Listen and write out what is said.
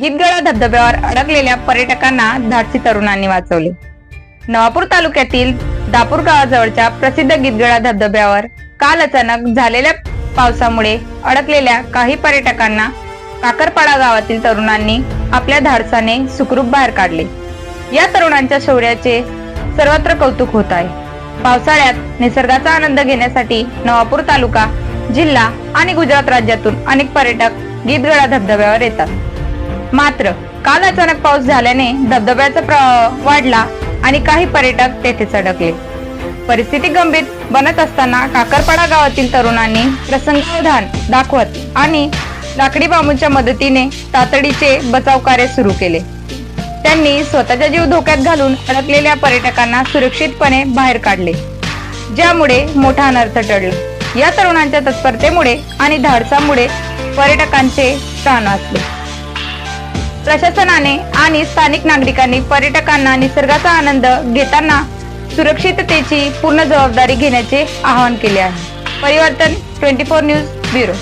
गिदगळा धबधब्यावर अडकलेल्या पर्यटकांना धाडसी तरुणांनी वाचवले. नवापूर तालुक्यातील दापूर गावाजवळच्या प्रसिद्ध गिदगळा धबधब्यावर काल अचानक झालेल्या पावसामुळे अडकलेल्या काही पर्यटकांना काकरपाडा गावातील तरुणांनी आपल्या धाडसाने सुखरूप बाहेर काढले. या तरुणांच्या शौर्याचे सर्वत्र कौतुक होत आहे. पावसाळ्यात निसर्गाचा आनंद घेण्यासाठी नवापूर तालुका जिल्हा आणि गुजरात राज्यातून अनेक पर्यटक गिदगळा धबधब्यावर येतात. मात्र काल अचानक पाऊस झाल्याने धबधब्याचा प्रवाह वाढला आणि काही पर्यटक तेथेच अडकले परिस्थिती गंभीर बनत असताना काकरपाडा गावातील तरुणांनी प्रसंगावधान दाखवत आणि लाकडी बांबूच्या मदतीने तातडीचे बचाव कार्य सुरू केले. त्यांनी स्वतःचा जीव धोक्यात घालून अडकलेल्या पर्यटकांना सुरक्षितपणे बाहेर काढले ज्यामुळे मोठा अनर्थ टळला. या तरुणांच्या तत्परतेमुळे आणि धाडसामुळे पर्यटकांचे प्राण वाचले. प्रशासनाने आणि स्थानिक नागरिकांनी पर्यटकांना निसर्गाचा आनंद घेताना सुरक्षिततेची पूर्ण जबाबदारी घेण्याचे आवाहन केले आहे. परिवर्तन ट्वेंटी फोर न्यूज ब्युरो.